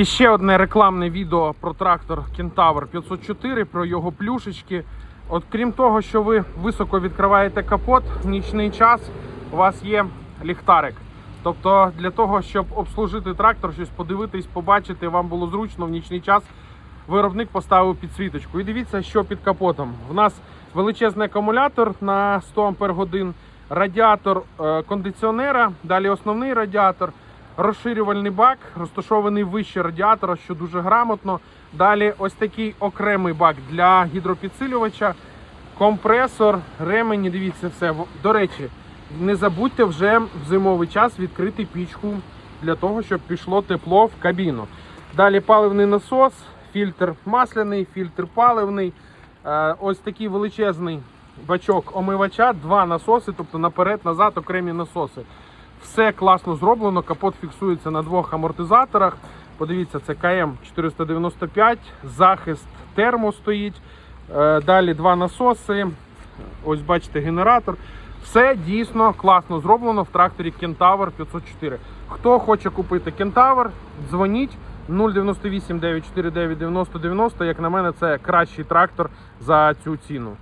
І ще одне рекламне відео про трактор Кентавр 504, про його плюшечки. От крім того, що ви високо відкриваєте капот в нічний час, у вас є ліхтарик. Тобто для того, щоб обслужити трактор, щось подивитись, побачити, вам було зручно в нічний час. Виробник поставив підсвіточку. І дивіться, що під капотом. У нас величезний акумулятор на 100 Ампер годин, радіатор е, кондиціонера, далі основний радіатор, розширювальний бак, розташований вище радіатора, що дуже грамотно. Далі ось такий окремий бак для гідропідсилювача, компресор, ремені. Дивіться все. До речі, не забудьте вже в зимовий час відкрити пічку для того, щоб пішло тепло в кабіну. Далі паливний насос, фільтр масляний, фільтр паливний. Е, Ось такий величезний бачок омивача, два насоси, тобто наперед-назад окремі насоси. Все класно зроблено. Капот фіксується на двох амортизаторах. Подивіться, це КМ 495, захист термо стоїть. Е, Далі два насоси. Ось бачите, генератор. Все дійсно класно зроблено в тракторі Кентавр 504. Хто хоче купити Кентавр, дзвоніть 098 949 90 90. Як на мене, це кращий трактор за цю ціну.